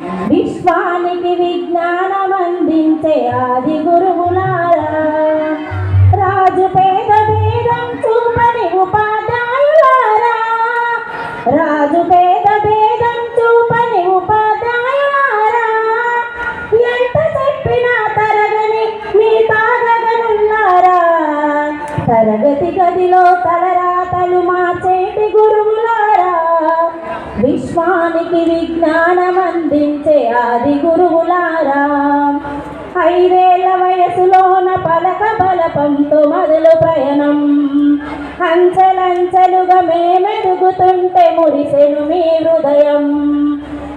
విశ్వానికి విజ్ఞానం అందించే ఆది గురువులారా. రాజు పేద భేదం చూపని ఉపాధ్యాయులారా. రాజు పేద భేదం చూపని ఉపాధ్యాయులారా. ఎంత చెప్పినా తరగని మీ తాగగనున్నారా. తరగతి గదిలో తలరాతలు మార్చేటి గురువులు ఆది గురువులారా. ఐదేళ్ళ వయసులోన పలక బలపంతో మొదలు ప్రయాణం. అంచెలంచెలుగా మేమెదుగుతుంటే మురిసెను మీ హృదయం.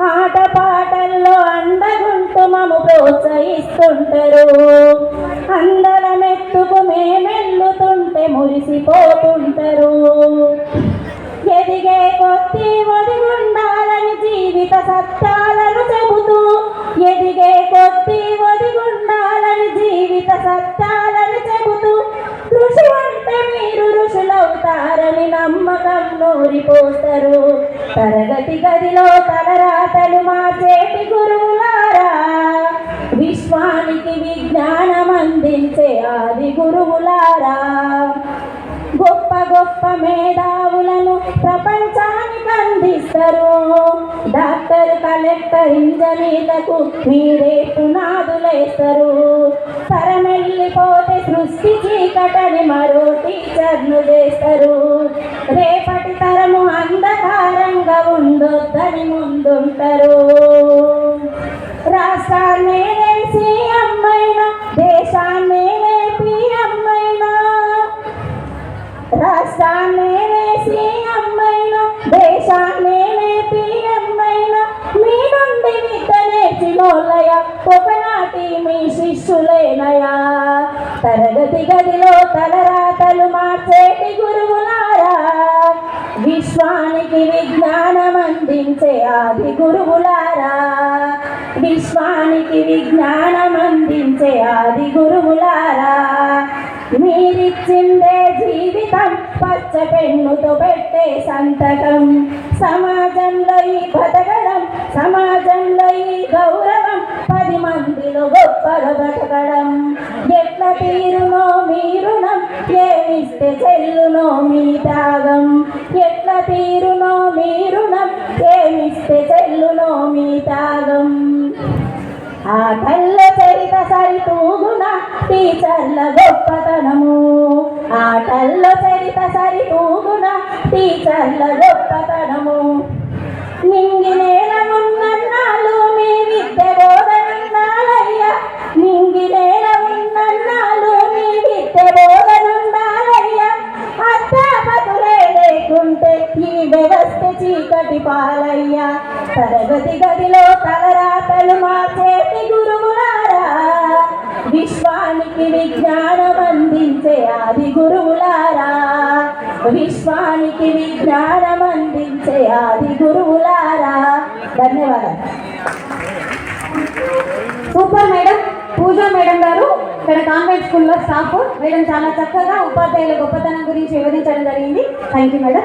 ఆటపాటల్లో అండగుంటూ మము ప్రోత్సహిస్తుంటారు. అందల ఎత్తుకు మేమెల్లుతుంటే మురిసిపోతుంటారు. జీవిత చెబుతూ ఋషి అంటే మీరు ఋషులవుతారని నమ్మకం నూరిపోస్తారు. తరగతి గదిలో తలరాతలు మార్చేటి గురువులారా. విశ్వానికి విజ్ఞానం అందించే ఆది గురువులారా. గొప్ప గొప్ప మేధావులను ప్రపంచానికి అందిస్తారు. డాక్టర్ కలెక్టర్ ఇంజనీతకు మీరే పునాదులేస్తారు తరమెళ్ళిపోతే సృష్టి చీకటని మరో టీచర్ను చేస్తారు. రేపటి తరము అంధకారంగా ఉండొద్దని ముందుంటారు. రాష్ట్రాన్ని నేర్చినోళ్ళయ ఒకనాటి మీ శిష్యులేనయా? తరగతి గదిలో తలరాతలు మార్చేటి గురువులారా? విశ్వానికి విజ్ఞానం అందించే ఆది గురువులారా? విశ్వానికి విజ్ఞానం అందించే ఆది గురువులారా? మీరిచ్చిందే జీవితం పచ్చ పెన్నుతో పెట్టే సంతకం. సమాజంలో ఈ బతకడం సమాజంలో ఈ గౌరవం పది మందిలో గొప్పగా బతకడం. ఎట్ల తీరునో మీ రుణం ఏమిస్తే చెల్లునో మీ త్యాగం. ఎట్ల తీరునో మీ రుణం ఏమిస్తే చెల్లునో మీ త్యాగం. ఆటల్లో చరిత సరితూగున టీచర్ల గొప్పతనము. నీ చల్ల గొప్పతనము. నింగి నేల ఉన్నన్నాళ్ళు మీ విద్య బోధనుండాలయ్యా నింగి నేల ఉన్నన్నాళ్ళు మీ విద్య బోధనుండాలయ్యా అధ్యాపకులే లేకుంటే ఈ వ్యవస్థ చీకటి పాలయ్యా. తరగతి గదిలో తలరాతలు మా చేతి గురువు విశ్వానికి విజ్ఞానం అందించే ఆది గురువులారా. విశ్వానికి విజ్ఞానం అందించే ఆది గురువులారా. ధన్యవాదాలు. సూపర్ మేడం పూజ మేడం గారు ఇక్కడ కాన్వెంట్ స్కూల్లో స్టాఫ్. మేడం చాలా చక్కగా ఉపాధ్యాయుల గొప్పతనం గురించి వివరించడం జరిగింది. Thank you madam.